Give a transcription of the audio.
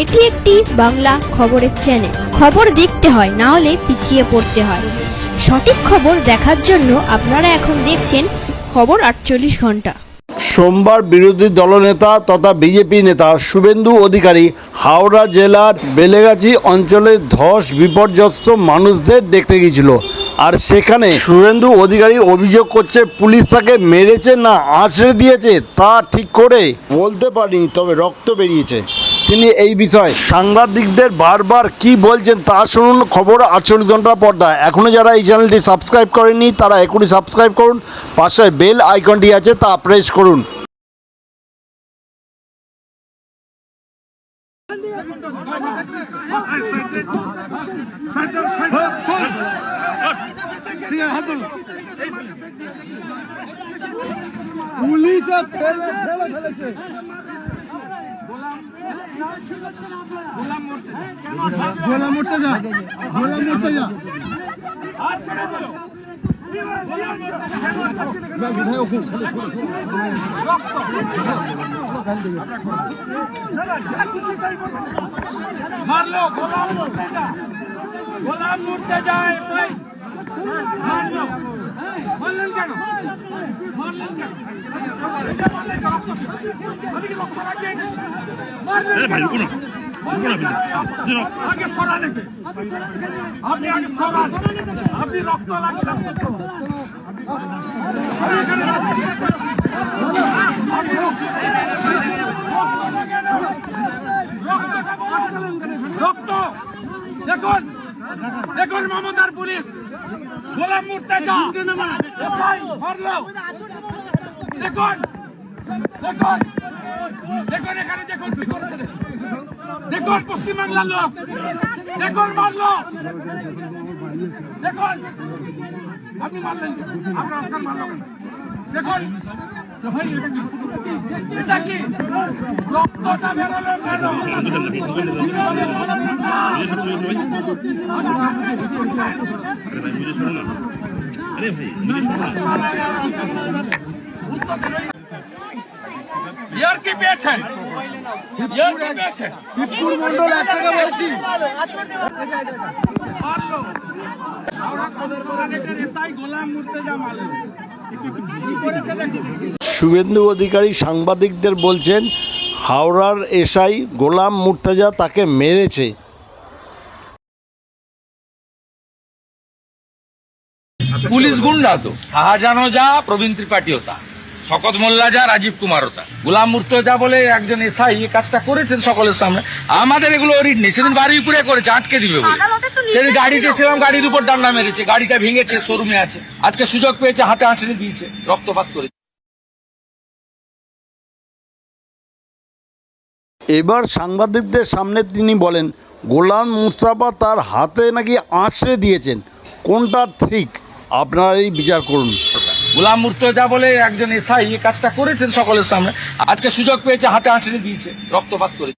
এটি একটি বাংলা খবরের চ্যানেল খবর দেখতে হয়, না হলে পিছিয়ে পড়তে হয়। সঠিক খবর দেখার জন্য আপনারা এখন দেখছেন খবর আটচল্লিশ ঘণ্টা। সোমবার বিরোধী দলনেতা তথা বিজেপি নেতা শুভেন্দু অধিকারী হাওড়া জেলার বেলেগাছি অঞ্চলে ধস বিপর্যস্ত মানুষদের দেখতে গিয়েছিল। আর সেখানে শুভেন্দু অধিকারী অভিযোগ করছে, পুলিশ তাকে মেরেছে না আছড়ে দিয়েছে, তা ঠিক করে বলতে পারিনি, তবে রক্ত বেরিয়েছে। তিনি এই বিষয়ে। সাংবাদিকদের বারবার কি বলছেন তা শুনুন, খবর আটচল্লিশ ঘণ্টা পর্দায় এখনও যারা এই চ্যানেলটি সাবস্ক্রাইব করেনি তারা এখনই সাবস্ক্রাইব করুন, পাশে বেল আইকনটি আছে তা প্রেস করুন। ফেলে ফেলে ফেলেছে। গোলা মরতে যা গোলা মরতে যা মারলো গোলাম মুর্তে যা গোলাম মুর্তে যা মারলো। মারলেন কেন? মারলেন কেন? মারলেন কেন? রক্ত রাখেন মারলেন কেন? মারলেন কেন? আগে সরান আপনি আগে সরান আপনি রক্ত দেখুন। দেখুন মমতার পুলিশ। গোলাম মুর্তেজা। মারলো। দেখুন দেখুন দেখুন এখানে দেখুন কি করেছে দেখুন। দেখুন পশ্চিমবাংলার লোক দেখুন মারলো দেখুন আপনি মারলেন কেন? আপনার আপনার মারলো কেন? দেখুন ভাই, এটা কি? এটা কি রক্তটা বেরোলো কেন কীভাবে বেরোলো না? ইয়ার কি পেয়েছেন? ইয়ার কি পেয়েছেন? শিবপুর মন্ডল এক টাকা বলছি শুভেন্দু অধিকারী সাংবাদিকদের বলছেন হাওড়ার এসআই গোলাম মুর্তাজা তাকে মেরেছে। পুলিশ গুন্ডা তো। শাহজাহানও যা প্রবীণ ত্রিপাঠীও তা। শকত মোল্লা যা রাজীব কুমারও তা। গুলাম মুর্তজা বলে একজন এসআই এই কাজটা করেছেন সকলের সামনে। আমাদের এগুলো রিট নেই। সেদিন বারুইপুরে করেছে আটকে দিবে বলে। সেদিন গাড়িতে ছিলাম গাড়ির উপর ডান্ডা মেরেছে গাড়িটা ভেঙেছে শোরুমে আছে। আজকে সুযোগ পেয়েছে হাতে আঁচড়ে দিয়েছে রক্তপাত করে। এবার সাংবাদিকদের সামনে তিনি বলেন গোলাম মুস্তাফা তার হাতে নাকি আঁচড়ে দিয়েছেন। কোনটা ঠিক? আপনারাই বিচার করুন। গুলাম মুর্তজা বলে একজন এসআই এই কাজটা করেছেন সকলের সামনে। আজকে সুযোগ পেয়েছে, হাতে আঁচড়ে দিয়েছে, রক্তপাত করে